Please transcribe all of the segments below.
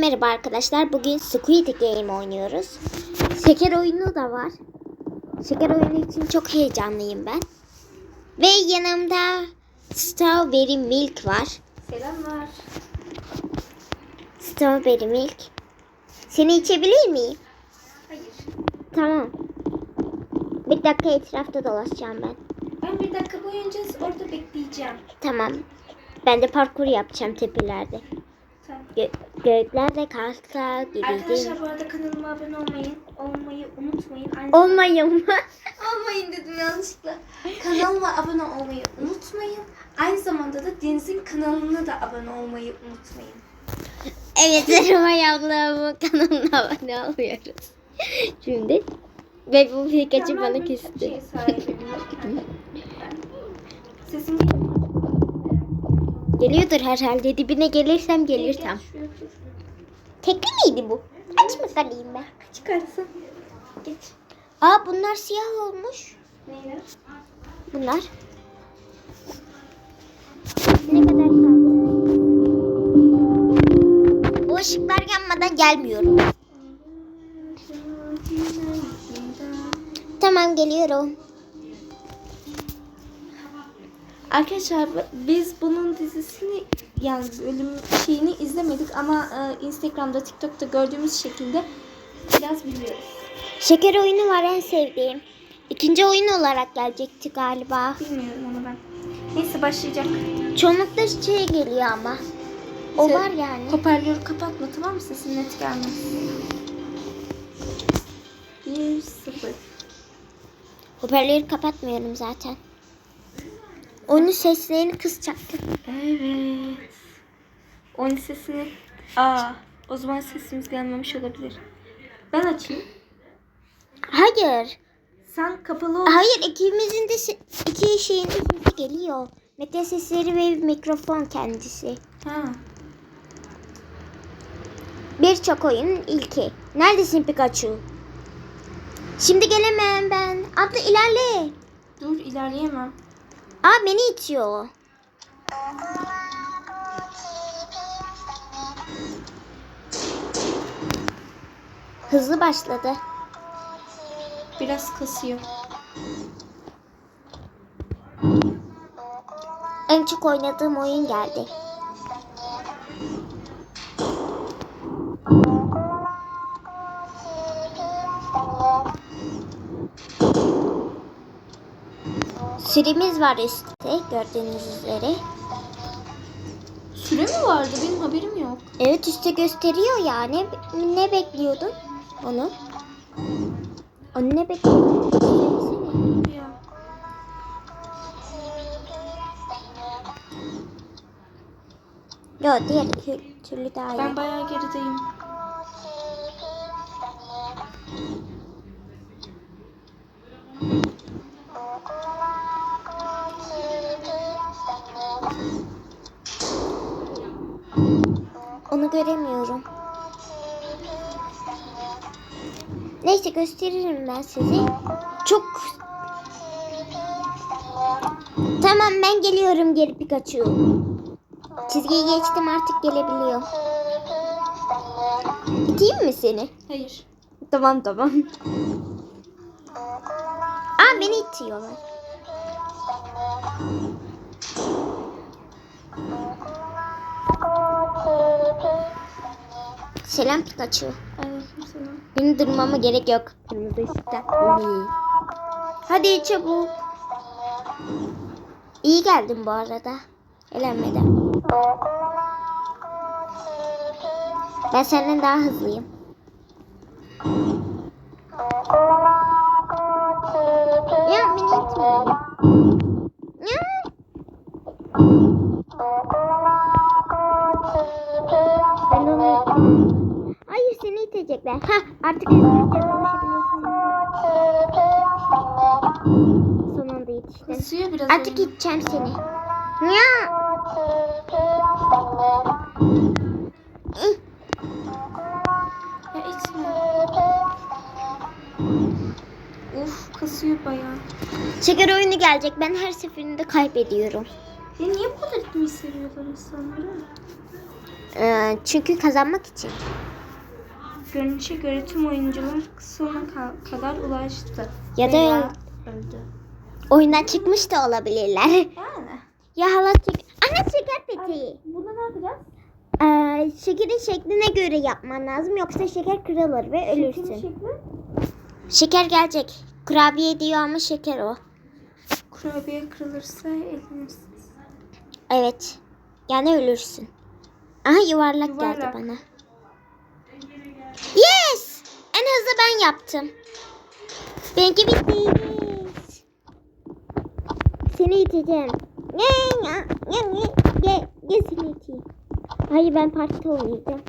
merhaba arkadaşlar. Bugün Squid Game oynuyoruz. Şeker oyunu da var. Şeker oyunu için çok heyecanlıyım ben. Ve yanımda Strawberry Milk var. Selamlar. Strawberry Milk. Seni içebilir miyim? Hayır. Tamam. Bir dakika etrafta dolaşacağım ben. Ben bir dakika boyunca orada bekleyeceğim. Tamam. Ben de parkur yapacağım tepelerde. Tamam. Gö gibi değil mi? Arkadaşlar bu arada kanalıma abone olmayı, olmayı unutmayın. Aynı Olmayın mı? olmayın dedim yanlışlıkla. Kanalıma abone olmayı unutmayın. Aynı zamanda da Deniz'in kanalına da abone olmayı unutmayın. Evet Serumay ablamın kanalına abone oluyoruz. Şimdi ve bu Pikachu bana küstü. Şey? Geliyordur herhalde dibine gelirsem Gel, Tekli miydi bu? Aç bakalım ben. Çıkarsın. Geç. Aa bunlar siyah olmuş. Neyle? Bunlar. Ne kadar kaldı? Bu ışıklar yanmadan gelmiyorum. Tamam geliyorum. Arkadaşlar biz bunun dizisini yani bölüm şeyini izlemedik ama e, Instagram'da TikTok'ta gördüğümüz şekilde biraz biliyoruz. Şeker oyunu var en sevdiğim. İkinci oyun olarak gelecekti galiba. Bilmiyorum onu ben. Neyse başlayacak. Çoğunlukla şey geliyor ama. O Sen- var yani. Hoparlörü kapatma tamam mı? Sesin net gelmez. 1 0 Hoparlörü kapatmıyorum zaten. Onun seslerini kısacaktım. Evet. Onun sesini... Aa, o zaman sesimiz gelmemiş olabilir. Ben açayım. Hayır. Sen kapalı ol. Hayır ikimizin de se- iki şeyin de sesi geliyor. Mete sesleri ve mikrofon kendisi. Ha. Birçok oyunun ilki. Neredesin Pikachu? Şimdi gelemem ben. Abla ilerle. Dur ilerleyemem. Aa beni itiyor. Hızlı başladı. Biraz kasıyor. En çok oynadığım oyun geldi. Süremiz var üstte gördüğünüz üzere. Süre mi vardı? Benim haberim yok. Evet üstte gösteriyor ya. Ne, ne bekliyordun onu? Onu ne bekliyordun? Söylesene. Ya. Yok diğer tür- türlü daha iyi. Ben bayağı gerideyim. Onu göremiyorum. Neyse gösteririm ben size. Çok... Tamam ben geliyorum geri Pikachu. Çizgiyi geçtim artık gelebiliyor. İteyim mi seni? Hayır. Tamam tamam. Aa beni itiyorlar. Selam Pikachu. Benim durmama gerek yok. Işıkta. İyi. Hadi çabuk. İyi geldin bu arada. Elenmeden. Ben senden daha hızlıyım. Ya beni itme. Artık oyunu. iteceğim seni. Ya. Ya içme. Uf kasıyor bayağı. Şeker oyunu gelecek. Ben her seferinde kaybediyorum. Ya niye bu kadar gitmeyi seviyorlar insanları? Ee, çünkü kazanmak için. Görünüşe göre tüm oyuncular sona ka- kadar ulaştı. Ya da Veya öldü. Oyundan çıkmış da olabilirler. Yani. ya hala çık... Ana şeker peteği. Bunu ne yapacağız? Ee, şekerin şekline göre yapman lazım yoksa şeker kırılır ve ölürsün. şekli? Şeker gelecek. Kurabiye diyor ama şeker o. Kurabiye kırılırsa eliniriz. Evet. Yani ölürsün. Aha yuvarlak, geldi Yuvarlak. bana. Yes! En hızlı ben yaptım. Benimki bitti. Seni iteceğim. Ye, ye seni iteyim. Hayır ben parkta oynayacağım.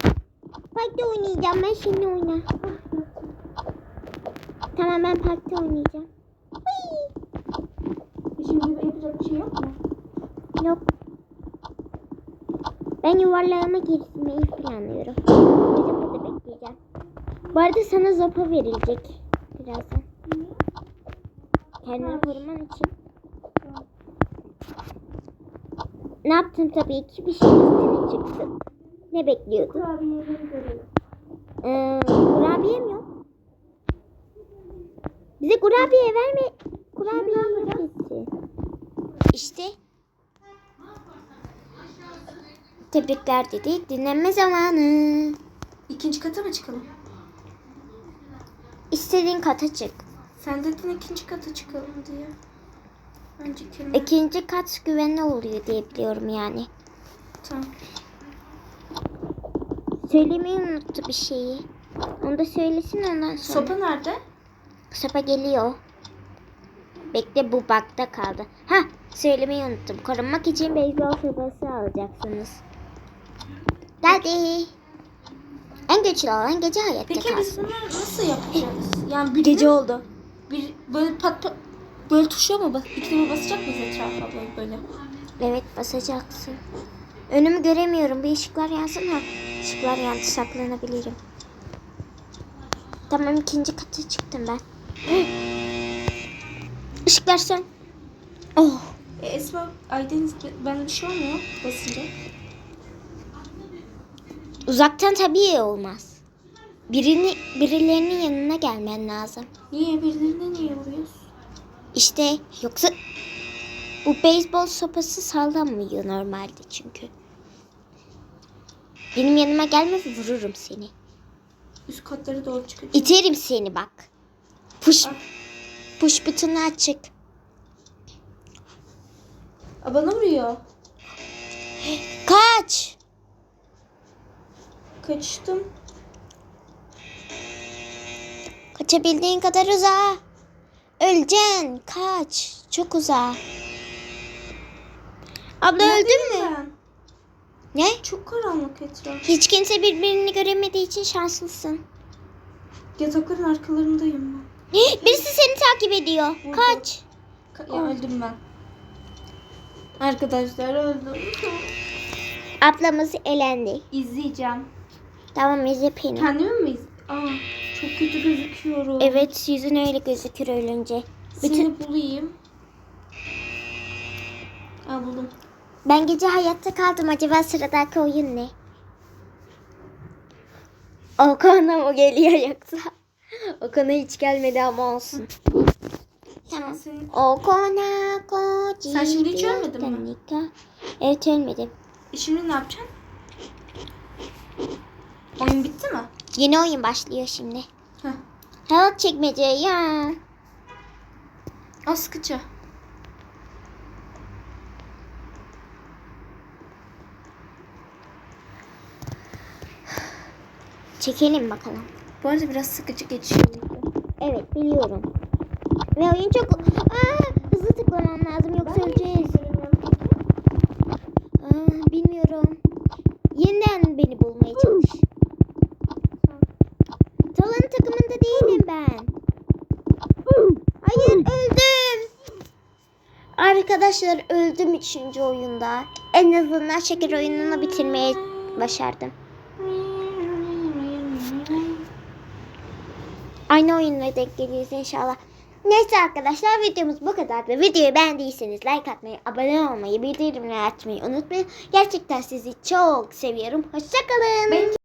Parkta oynayacağım ben şimdi oyna. Tamam ben parkta oynayacağım. Şimdi yapacak bir şey yok mu? Yok. Ben yuvarlağıma girmeyi planlıyorum. Bizim burada bekleyeceğim. Bu arada sana zopa verilecek birazdan. Kendini koruman için. Ne yaptın tabii ki bir şey üstüne çıktın. Ne bekliyordun? Ee, kurabiye mi yok? Bize kurabiye verme. Kurabiye yok etti. İşte. Tebrikler dedik. Dinlenme zamanı. İkinci kata mı çıkalım? İstediğin kata çık. Sen dedin ikinci kata çıkalım diye. İkinci kat güvenli oluyor diye biliyorum yani. Tamam. Söylemeyi unuttu bir şeyi. Onu da söylesin ondan sonra. Sopa nerede? Sopa geliyor. Bekle bu bakta kaldı. Ha söylemeyi unuttum. Korunmak için beyzbol sopası alacaksınız. Geldi. En güçlü olan gece hayatta Peki kalsın. biz bunu nasıl yapacağız? Yani bir Gece oldu. bir böyle pat pat böyle tuşa mı bas? İkilime basacak mıyız etrafa böyle böyle? Evet basacaksın. Önümü göremiyorum. Bir ışıklar yansın ha. Işıklar yandı saklanabilirim. Tamam ikinci kata çıktım ben. Işıklar sön. Oh. E, Esma Aydeniz bende bir şey olmuyor basınca. Uzaktan tabii olmaz. Birini, birilerinin yanına gelmen lazım. Niye birilerine niye vuruyoruz? İşte yoksa bu beyzbol sopası sallanmıyor normalde çünkü. Benim yanıma gelme vururum seni. Üst katlara doğru çıkacağız. İterim seni bak. Push, Ah. push butonu açık. Aa, bana vuruyor. Kaç. Kaçtım. Kaçabildiğin kadar uzağa. Öleceksin. Kaç. Çok uzağa. Abla öldün mü? Ben. Ne? Çok karanlık etraf. Hiç kimse birbirini göremediği için şanslısın. Yatakların arkalarındayım ben. Birisi seni takip ediyor. Burada. Kaç. Ka- ya öldüm ben. Arkadaşlar öldüm. Ablamız elendi. İzleyeceğim. Tamam izle beni. Kendimi mi iz? Aa, çok kötü gözüküyorum. Evet yüzün öyle gözükür ölünce. Seni Bütün bulayım. Aa buldum. ben gece hayatta kaldım. Acaba sıradaki oyun ne? Okan'a mı geliyor yoksa? Okan'a hiç gelmedi ama olsun. Tamam. Senin... Okona koji. Sen şimdi hiç ölmedin mi? Evet ölmedim. E şimdi ne yapacaksın? Oyun bitti mi? Yeni oyun başlıyor şimdi. Heh. Hayat çekmece ya. Aa sıkıcı. Çekelim bakalım. Bu arada biraz sıkıcı geçiyor. Evet biliyorum. Ve oyun çok... Aa, hızlı tıklamam lazım yoksa öleceğiz. Aa, bilmiyorum. Yeniden beni bulmaya çalış. Talın takımında değilim ben. Hayır öldüm. Arkadaşlar öldüm üçüncü oyunda. En azından şeker oyununu bitirmeye başardım. Aynı oyunla denk geliyoruz inşallah. Neyse arkadaşlar videomuz bu kadardı. Videoyu beğendiyseniz like atmayı, abone olmayı, bildirimleri açmayı unutmayın. Gerçekten sizi çok seviyorum. Hoşçakalın.